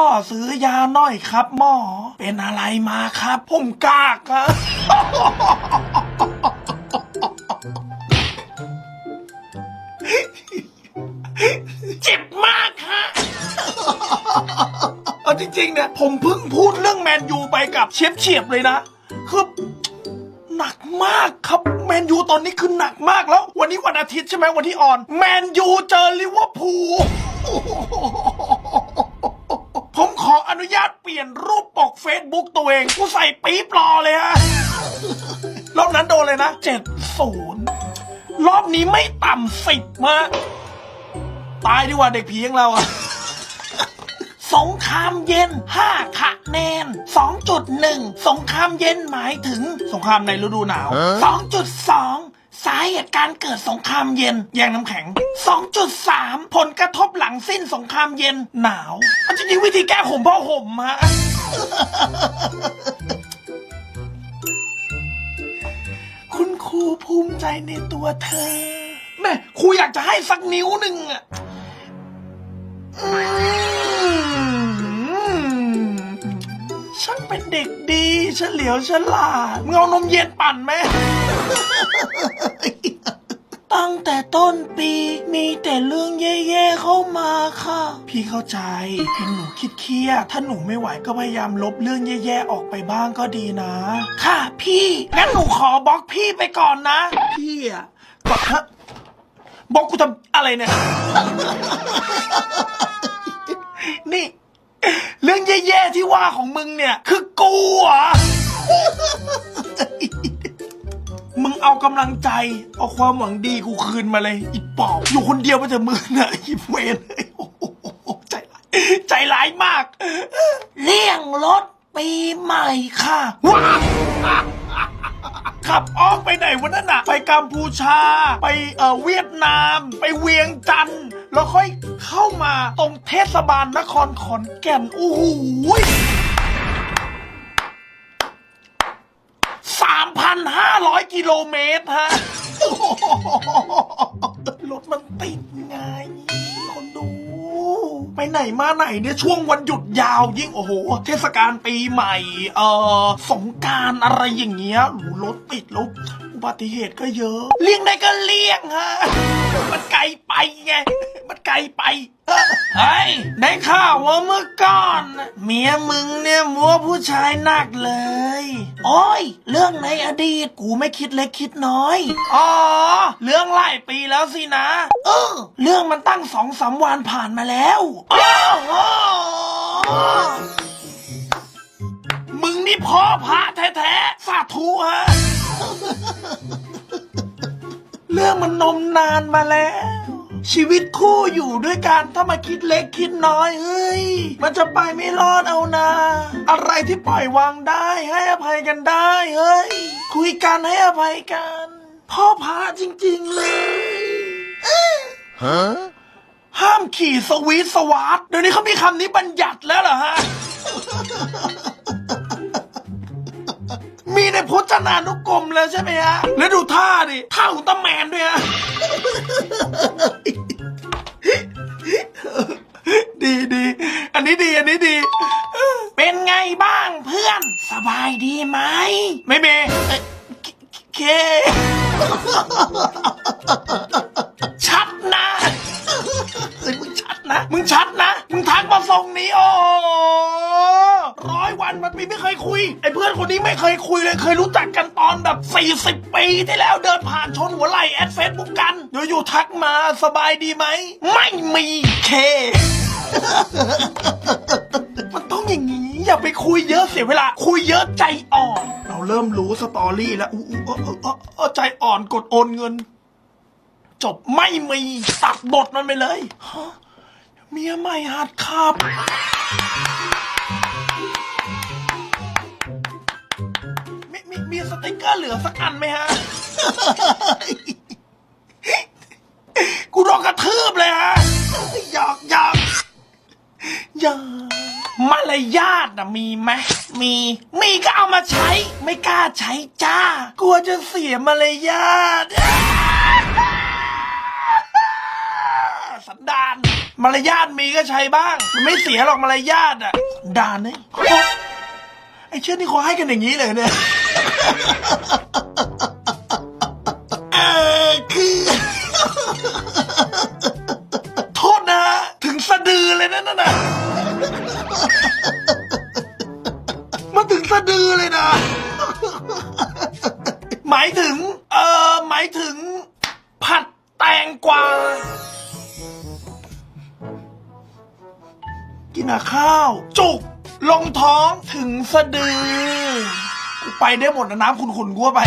พ่อซื้อยาหน่อยครับหมอ เป็นอะไรมาครับ ผมกากครับ เจ็บมากฮะ เอาจริงๆเนี่ยผมเพิ่งพูดเรื่องแมนยูไปกับเชียบเฉียบเลยนะ คือหนักมากครับแมนยูตอนนี้คือหนักมากแล้ว วันนี้วันอาทิตย์ใช่ไหมวันที่ออน แมนยูเจอลิเวอร์พูล นุญาตเปลี่ยนรูปปกเฟซบุ๊กตัวเอง กูใส่ปี๊บรอเลยฮะ รอบนั้นโดนเลยนะเจ็ดศูนย์รอบนี้ไม่ต่ำสิบมาตายดีกว่าเด็กผีอย่างเราอะสงครามเย็น 5 คะแนน 2.1 สงครามเย็นหมายถึงสงครามในฤดูหนาว 2.2 สาเหตุการเกิดสงครามเย็นแยงน้ำแข็ง 2.3 ผลกระทบหลังสิ้นสงครามเย็นหนาวอันจริงวิธีแก้ผมพ่อห่มฮะคุณครูภูมิใจในตัวเธอแม่ครูอยากจะให้สักนิ้วหนึ่งอะฉันเป็นเด็กดีฉเฉลียวฉลาดมึงเอานมเย็นปั่นไหม ต้นปีมีแต่เรื่องแย่ๆเข้ามาค่ะ พี่เข้าใจเห็นหนูคิดเครียดถ้าหนูไม่ไหวก็พยายามลบเรื่องแย่ๆออกไปบ้างก็ดีนะ ค่ะ พี่งั้นหนูขอบล็อกพี่ไปก่อนนะ พี่อะก็ฮะบล็อกกูทำอะไรเนี่ย นี่ เรื่องแย่ๆที่ว่าของมึงเนี่ย คือกูเหรอ กำลังใจ เอาความหวังดีกูคืนมาเลยอีปอบอยู่คนเดียวมันจะมึงนะอีเวนโอ้โหใจร้ายใจร้ายมาก เลี่ยงรถปีใหม่ค่ะว้าขับอ้อกไปไหนวันนั้นอะไปกัมพูชา ไปเอ่อเวียดนาม ไปเวียงจันทร์แล้วค่อยเข้ามาตรงเทศบาลนครขอนแก่นโอ้โห กิโลเมตรฮะรถมันติดไง คนดู ไปไหนมาไหนเนี่ยช่วงวันหยุดยาวยิ่งโอ้โห เทศกาลปีใหม่ เอ่อ สงกรารอะไรอย่างเงี้ยโอ้โหรถติดแล้วอุบัติเหตุก็เยอะ เลี่ยงได้ก็เลี่ยงฮะ มันไกลไปไง ไกลไปเฮ้ยได้ข่าวว่าเมื่อก่อนน่ะเมียมึงเนี่ยมัวผู้ชายหนักเลย โอ้ย เรื่องในอดีตกูไม่คิดเล็กคิดน้อย อ๋อ เรื่องหลายปีแล้วสินะ เออ เรื่องมันตั้งสองสามวันผ่านมาแล้วอ้าวมึงนี่พ่อพระแท้ๆสาธุฮะ เรื่องมันนมนานมาแล้ว ชีวิตคู่อยู่ด้วยกันถ้ามาคิดเล็กคิดน้อยเฮ้ย มันจะไปไม่รอดเอานะ อะไรที่ปล่อยวางได้ให้อภัยกันได้เฮ้ย คุยกันให้อภัยกัน พ่อพระจริง ๆ เลยฮะห้ามขี่สวีทสวาร์ทเดี๋ยวนี้เขามีคำนี้บัญญัติแล้วเหรอฮะ มีในพจนานุกรมแล้วใช่ไหมฮะ แล้วดูท่าดิ ท่าอุลตร้าแมนด้วยฮะ นนี้ดีอันนี้ดี เป็นไงบ้างเพื่อน สบายดีไหม ไม่เมเอ้ยเค ชัดนะเฮ้ยมึงชัดนะ มึงชัดนะ มึงทักมาทรงนี้โอ้โหร้อยวันมันมีไม่เคยคุย ไอ้เพื่อนคนนี้ไม่เคยคุยเลย เคยรู้จักกันตอนแบบ 40 ปีที่แล้วเดินผ่านชนหัวไหล่แอดเฟซบุ๊กกันอยู่ๆทักมาสบายดีไหม ไม่มีเค มันต้องอย่างนี้ อย่าไปคุยเยอะเสียเวลา คุยเยอะใจอ่อน เราเริ่มรู้สตอรี่แล้วอู้อู้เออเออเออเออใจอ่อนกดโอนเงิน จบไม่มีตัดบทมันไปเลยฮะเมียใหม่หัดขับ มีมีมีสติกเกอร์เหลือสักอันไหมฮะ กูโดนกระทืบเลยฮะหยอกหยอก ยอกมารยาทนะมีไหมมี มีก็เอามาใช้ ไม่กล้าใช้จ้า กลัวจะเสียมารยาทสันดาน มารยาทมีก็ใช้บ้าง มันไม่เสียหรอกมารยาทอะด่าเนี่ยไอ้เชื่อนี่เขาให้กันอย่างนี้เลยเนี่ย หมายถึง เออหมายถึง ผัดแตงกวา กินข้าว จุก ลงท้องถึงสะดือ กูไปได้หมดนะน้ำขุนๆกูว่าไป